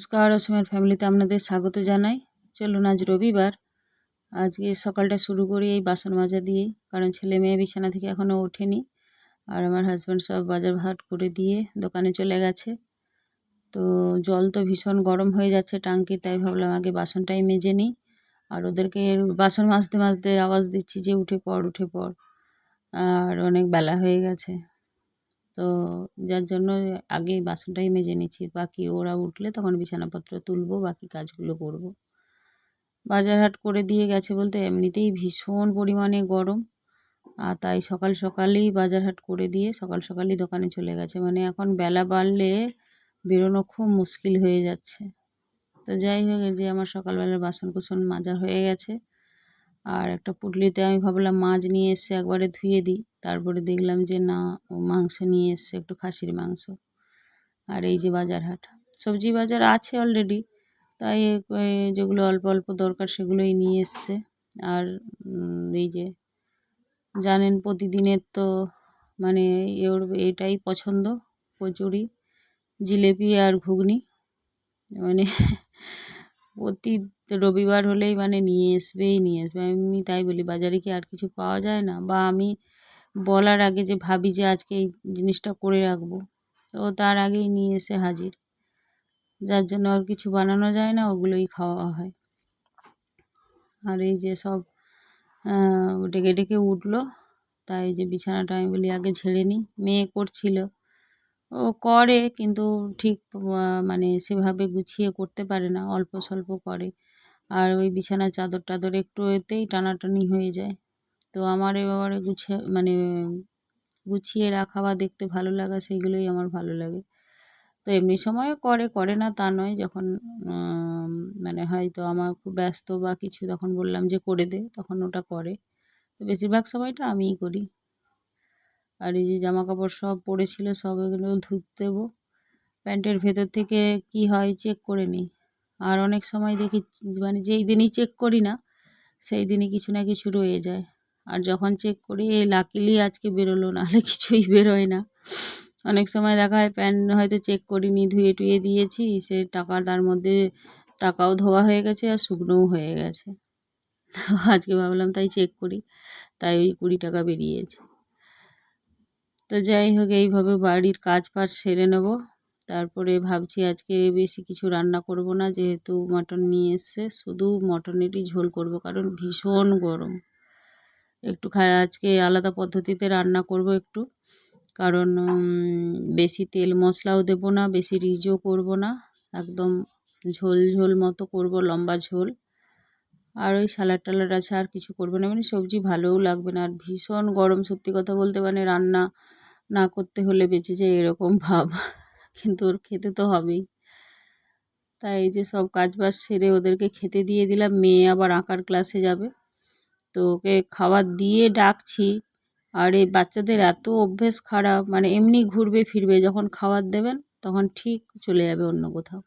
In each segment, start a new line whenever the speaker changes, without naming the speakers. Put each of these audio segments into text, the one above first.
নমস্কার, অসমের ফ্যামিলিতে আপনাদের স্বাগত জানাই। চলুন আজ রবিবার। আজকে সকালটা শুরু করি এই বাসন মাজা দিয়েই, কারণ ছেলে মেয়ে বিছানা থেকে এখনও ওঠেনি। আর আমার হাজব্যান্ড সব বাজার ভাট করে দিয়ে দোকানে চলে গেছে। তো জল তো ভীষণ গরম হয়ে যাচ্ছে টাঙ্কি তাই ভাবলাম আগে বাসনটাই মেজে নিই। আর ওদেরকে বাসন মাজতে মাজতে আওয়াজ দিচ্ছি যে, উঠে পড় উঠে পড়। আর অনেক বেলা হয়ে গেছে। তো যার জন্য আগে বাসনটাই মেজে নিচ্ছি। বাকি ওরা উঠলে তখন বিছানাপত্র তুলবো, বাকি কাজগুলো করব। বাজার হাট করে দিয়ে গেছে বলতে এমনিতেই ভীষণ পরিমাণে গরম। আর তাই সকাল সকালেই বাজার হাট করে দিয়ে সকাল সকালেই দোকানে চলে গেছে। মানে এখন বেলা বাড়লে বেরোনো খুব মুশকিল হয়ে যাচ্ছে। তো যাই হোক যে আমার সকালবেলার বাসন কুসন মাজা হয়ে গেছে। আর একটা পুটলিতে আমি ভাবলাম মাছ নিয়ে এসে একবারে ধুয়ে দিই। তারপরে দেখলাম যে না, ও মাংস নিয়ে এসছে, একটু খাসির মাংস। আর এই যে বাজার হাট, সবজি বাজার আছে অলরেডি তাই যেগুলো অল্প অল্প দরকার সেগুলোই নিয়ে এসছে। আর এই যে, জানেন প্রতিদিনের তো মানে ওর এটাই পছন্দ, কচুরি, জিলেপি আর ঘুগনি। মানে প্রতি রবিবার হলেই মানে নিয়ে আসবেই, নিয়ে আসবে। আমি তাই বলি, বাজারে কি আর কিছু পাওয়া যায় না? বা আমি বলার আগে যে ভাবি যে আজকে এই জিনিসটা করে রাখব তো তার আগেই নিয়ে এসে হাজির। যার জন্য আর কিছু বানানো যায় না, ওগুলোই খাওয়া হয়। আর এই যে সব ডেকে ডেকে উঠল। তাই যে বিছানাটা আমি বলি আগে ঝেড়ে নিই। মেয়ে করছিল। ও করে কিন্তু ঠিক মানে সেভাবে গুছিয়ে করতে পারে না, অল্প স্বল্প করে। আর ওই বিছানার চাদর টাদর একটু এতেই টানাটানি হয়ে যায়। তো আমার এবারে গুছিয়ে মানে গুছিয়ে রাখা বা দেখতে ভালো লাগা সেইগুলোই আমার ভালো লাগে। তো এমনি সময়ও করে করে না তা নয়। যখন মানে হয়তো আমার খুব ব্যস্ত বা কিছু তখন বললাম যে করে দে, তখন ওটা করে। তো বেশিরভাগ সময়টা আমিই করি। আর এই যে জামা কাপড় সব পড়েছিল, সব এগুলো ধুতে দেবো। প্যান্টের ভেতর থেকে কি হয় চেক করে নিই। আর অনেক সময় দেখি মানে যেই দিনই চেক করি না, সেই দিনই কিছু না কিছু রয়ে যায়। আর যখন চেক করি লাকিলি আজকে বেরোলো, নাহলে কিছুই বেরোয় না। অনেক সময় দেখা হয় প্যান্ট হয়তো চেক করিনি, ধুয়ে টুয়ে দিয়েছি, সে টাকা তার মধ্যে টাকাও ধোয়া হয়ে গেছে আর শুকনোও হয়ে গেছে। আজকে ভাবলাম তাই চেক করি, তাই ওই কুড়ি টাকা বেরিয়েছে। তো যাই হোক, এইভাবে বাড়ির কাজ ফাজ সেরে নেব। তারপরে ভাবছি আজকে বেশি কিছু রান্না করব না, যেহেতু মটন নিয়ে এসছে, শুধু মটনেরই ঝোল করব, কারণ ভীষণ গরম। একটু আজকে আলাদা পদ্ধতিতে রান্না করব একটু। কারণ বেশি তেল মশলাও দেবো না, বেশি রিচও করব না। একদম ঝোল ঝোল মতো করব, লম্বা ঝোল। আর ওই স্যালাড টালাড আছে, আর কিছু করব না। মানে সবজি ভালোও লাগবে না। আর ভীষণ গরম, সত্যি কথা বলতে মানে রান্না না করতে হলে বেঁচে যায় এরকম ভাব। কিন্তু ওর খেতে তো হবেই। তাই এই যে সব কাজ বাজ সেরে ওদেরকে খেতে দিয়ে দিলাম। মেয়ে আবার আঁকার ক্লাসে যাবে। তো ওকে খাবার দিয়ে ডাকছি। আর এই বাচ্চাদের এত অভ্যেস খারাপ মানে এমনি ঘুরবে, ফিরবে, যখন খাবার দেবেন তখন ঠিক চলে যাবে অন্য কোথাও।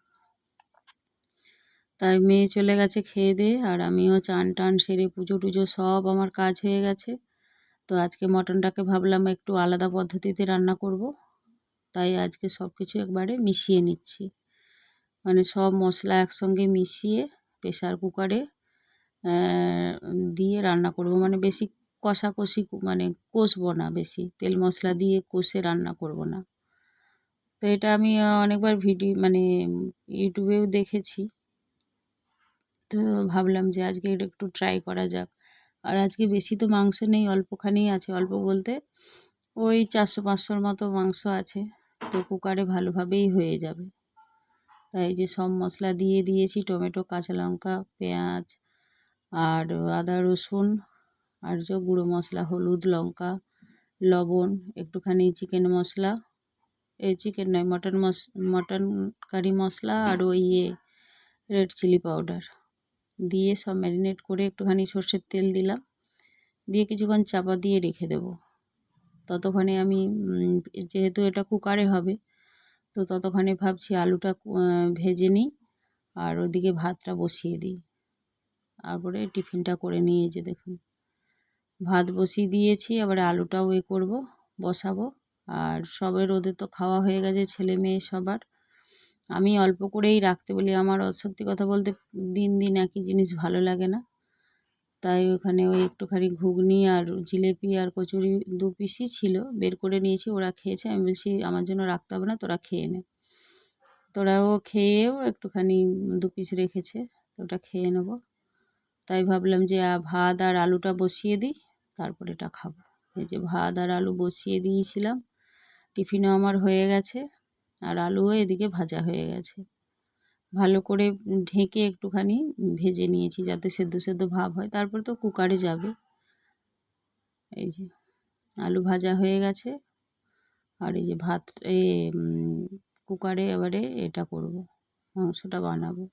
তাই মেয়ে চলে গেছে খেয়ে দিয়ে আর আমিও চান টান সেরে পুজো টুজো সব আমার কাজ হয়ে গেছে। তো আজকে মটনটাকে ভাবলাম একটু আলাদা পদ্ধতিতে রান্না করব। তাই আজকে সব কিছু একবারে মিশিয়ে নিচ্ছি। মানে সব মশলা একসঙ্গে মিশিয়ে প্রেশার কুকারে দিয়ে রান্না করব। মানে বেশি কষাকষি মানে কষবো না বেশি। তেল মশলা দিয়ে কষে রান্না করব না। তো এটা আমি অনেকবার ভিডিও মানে ইউটিউবেও দেখেছি। তো ভাবলাম যে আজকে এটা একটু ট্রাই করা যাক। আর আজকে বেশি তো মাংস নেই অল্পখানি আছে। অল্প বলতে ওই চারশো পাঁচশোর মতো মাংস আছে। তো কুকারে ভালোভাবেই হয়ে যাবে। তাই যে সব মশলা দিয়ে দিয়েছি, টমেটো, কাঁচা লঙ্কা, পেঁয়াজ আর আদা, রসুন, আর যে গুঁড়ো মশলা, হলুদ, লঙ্কা, লবণ, একটুখানি চিকেন মশলা। এই চিকেন নয়, মটন মশ, মটন কারি মশলা আর ওই ইয়ে রেড চিলি পাউডার। দিয়ে সব ম্যারিনেট করে একটুখানি সর্ষের তেল দিলাম। দিয়ে কিছুক্ষণ চাপা দিয়ে রেখে দেবো। ততক্ষণে আমি যেহেতু এটা কুকারে হবে, তো ততক্ষণে ভাবছি আলুটা ভেজে নিই আর ওদিকে ভাতটা বসিয়ে দিই। তারপরে টিফিনটা করে নিয়ে যে দেখুন। ভাত বসিয়ে দিয়েছি আবার আলুটাও এ করব, বসাবো। আর সবের ওদের তো খাওয়া হয়ে গেছে, ছেলে মেয়ে সবার। আমি অল্প করেই রাখতে বলি, আমার সত্যি কথা বলতে দিন দিন একই জিনিস ভালো লাগে না। তাই ওখানে ওই একটুখানি ঘুগনি আর জিলেপি আর কচুরি দু পিসই ছিল, বের করে নিয়েছি, ওরা খেয়েছে। আমি বলছি, আমার জন্য রাখতে হবে না, তোরা খেয়ে নে। তোরাও খেয়েও একটুখানি দু পিস রেখেছে, ওটা খেয়ে নেব। তাই ভাবলাম যে ভাত আর আলুটা বসিয়ে দিই, তারপরে এটা খাব। এই যে ভাত আর আলু বসিয়ে দিয়েছিলাম, টিফিনও আমার হয়ে গেছে, আর আলুও এদিকে ভাজা হয়ে গেছে। ভালো করে ঢেকে একটুখানি ভেজে নিয়েছি যাতে সেদ্ধ সেদ্ধ ভাব হয়, তারপর তো কুকারে যাবে। এই যে আলু ভাজা হয়ে গেছে, আর এই যে ভাত, এ কুকারে এবারে এটা করব, মাংসটা বানাবো।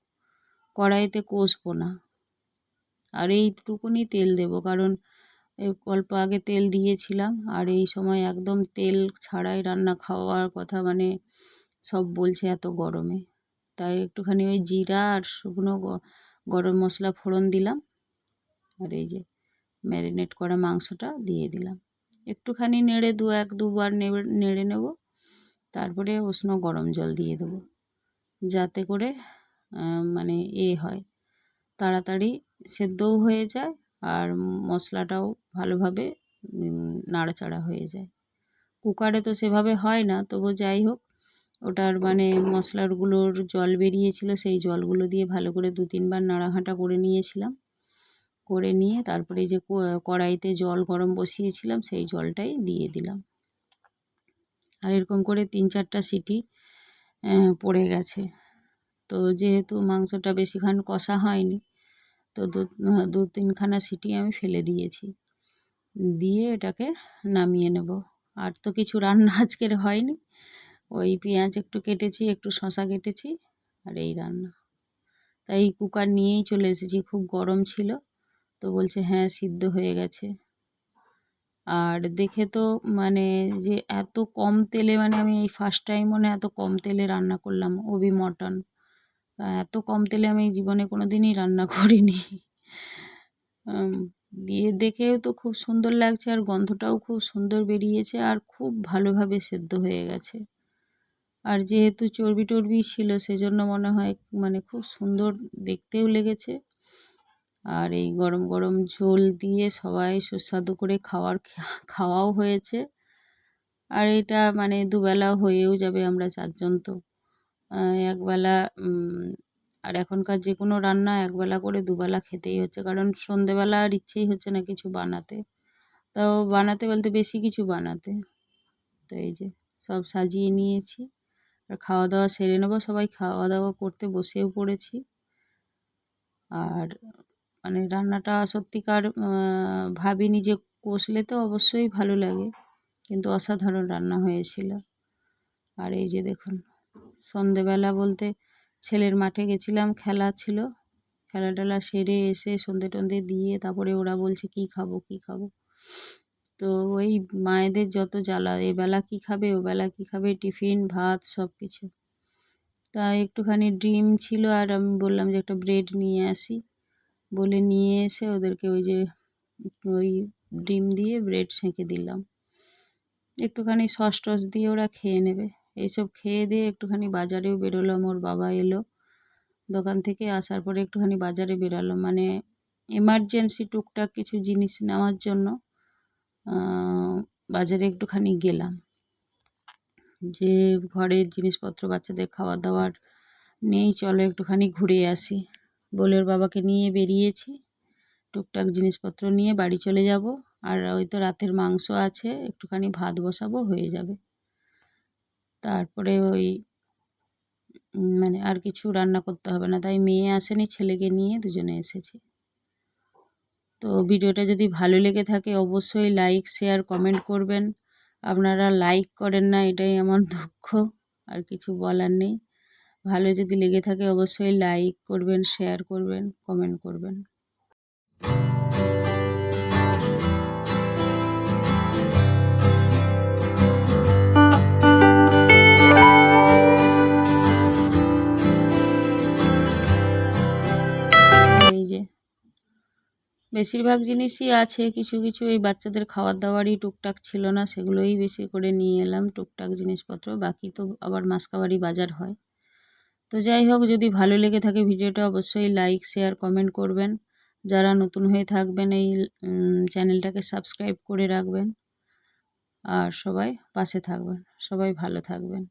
কড়াইতে কষবো না। আর এইটুকুনি তেল দেব। কারণ অল্প আগে তেল দিয়েছিলাম আর এই সময় একদম তেল ছাড়াই রান্না খাওয়ার কথা মানে সব বলছে এত গরমে। তাই একটুখানি ওই জিরা আর শুকনো গরম মশলা ফোড়ন দিলাম। আর এই যে ম্যারিনেট করা মাংসটা দিয়ে দিলাম। একটুখানি নেড়ে দু, এক, দুবার নেড়ে নেব। তারপরে উষ্ণ গরম জল দিয়ে দেবো। যাতে করে মানে এ হয়। তাড়াতাড়ি সেদ্ধও হয়ে যায় আর মশলাটাও ভালোভাবে নাড়াচাড়া হয়ে যায়। কুকারে তো সেভাবে হয় না, তবু যাই হোক, ওটার মানে মশলাগুলোর জল বেরিয়েছিল, সেই জলগুলো দিয়ে ভালো করে দু তিনবার নাড়াঘাঁটা করে নিয়েছিলাম। করে নিয়ে তারপরে যে কড়াইতে জল গরম বসিয়েছিলাম, সেই জলটাই দিয়ে দিলাম। আর এরকম করে তিন চারটা সিটি পড়ে গেছে। তো যেহেতু মাংসটা বেশিক্ষণ কষা হয়নি তো দু দু তিনখানা সিটি আমি ফেলে দিয়েছি। দিয়ে এটাকে নামিয়ে নেব। আর তো কিছু রান্না আজকের হয়নি। ওই পেঁয়াজ একটু কেটেছি, একটু শশা কেটেছি, আর এই রান্না। তাই কুকার নিয়েই চলে এসেছি। খুব গরম ছিল, তো বলছে হ্যাঁ সিদ্ধ হয়ে গেছে। আর দেখে তো মানে যে এত কম তেলে মানে আমি এই ফার্স্ট টাইম মনে এত কম তেলে রান্না করলাম ওবি মটন। এত কম তেলে আমি জীবনে কোনো দিনই রান্না করিনি। দিয়ে দেখেও তো খুব সুন্দর লাগছে আর গন্ধটাও খুব সুন্দর বেরিয়েছে আর খুব ভালোভাবে সেদ্ধ হয়ে গেছে। আর যেহেতু চর্বি টর্বি ছিল সেজন্য মনে হয় মানে খুব সুন্দর দেখতেও লেগেছে। আর এই গরম গরম ঝোল দিয়ে সবাই সুস্বাদু করে খাওয়ার খাওয়াও হয়েছে। আর এটা মানে দুবেলা হয়েও যাবে আমরা চারজন তো। একবেলা আর এখনকার যে কোনো রান্না একবেলা করে দুবেলা খেতেই হচ্ছে, কারণ সন্ধেবেলা আর ইচ্ছেই হচ্ছে না কিছু বানাতে। তাও বানাতে বলতে বেশি কিছু বানাতে। তো এই যে সব সাজিয়ে নিয়েছি, আর খাওয়া দাওয়া সেরে নেব, সবাই খাওয়া দাওয়া করতে বসেও পড়েছি। আর মানে রান্নাটা সত্যিকার ভাবিনি যে কষলে তো অবশ্যই ভালো লাগে, কিন্তু অসাধারণ রান্না হয়েছিল। আর এই যে দেখুন সন্ধেবেলা বলতে ছেলের মাঠে গেছিলাম, খেলা ছিল। খেলা টেলা সেরে এসে সন্ধে টন্ধে দিয়ে তারপরে ওরা বলছে, কি খাব কি খাব? তো ওই মায়েদের যত জ্বালা এবেলা কী খাবে ওবেলা কী খাবে, টিফিন, ভাত সব কিছু তা একটুখানি ড্রিম ছিল আর আমি বললাম যে একটা ব্রেড নিয়ে আসি। বলে নিয়ে এসে ওদেরকে ওই যে ওই ডিম দিয়ে ব্রেড সেঁকে দিলাম। একটুখানি সস টস দিয়ে ওরা খেয়ে নেবে। এইসব খেয়ে দিয়ে একটুখানি বাজারেও বেরোলাম ওর বাবা এলো। দোকান থেকে আসার পরে একটুখানি বাজারে বেরোলাম মানে এমার্জেন্সি টুকটাক কিছু জিনিস নেওয়ার জন্য বাজারে একটুখানি গেলাম। যে ঘরের জিনিসপত্র, বাচ্চাদের খাওয়া দাওয়ার নেই, চলো একটুখানি ঘুরে আসি। বলে ওর বাবাকে নিয়ে বেরিয়েছি। টুকটাক জিনিসপত্র নিয়ে বাড়ি চলে যাব। আর ওই তো রাতের মাংস আছে, একটুখানি ভাত বসাবো, হয়ে যাবে। তারপরে ওই মানে আর কিছু রান্না করতে হবে না। তাই মেয়ে আসেনি, ছেলেকে নিয়ে দুজনে এসেছি। তো ভিডিওটা যদি ভালো লেগে থাকে অবশ্যই লাইক, শেয়ার, কমেন্ট করবেন। আপনারা লাইক করেন না, এটাই আমার দুঃখ, আর কিছু বলার নেই। ভালো যদি লেগে থাকে অবশ্যই লাইক করবেন, শেয়ার করবেন, কমেন্ট করবেন। বেশিরভাগ জিনিসই আছে, কিছু কিছু এই বাচ্চাদের খাওয়ার দাওয়ারই টুকটাক ছিল না, সেগুলোই বেশি করে নিয়ে এলাম টুকটাক জিনিসপত্র, বাকি তো আবার মাসকাবারি বাজার হয়। তো যাই হোক, যদি ভালো লেগে থাকে ভিডিওটা অবশ্যই লাইক, শেয়ার, কমেন্ট করবেন। যারা নতুন হয়ে থাকবেন এই চ্যানেলটাকে সাবস্ক্রাইব করে রাখবেন। আর সবাই পাশে থাকবেন, সবাই ভালো থাকবেন।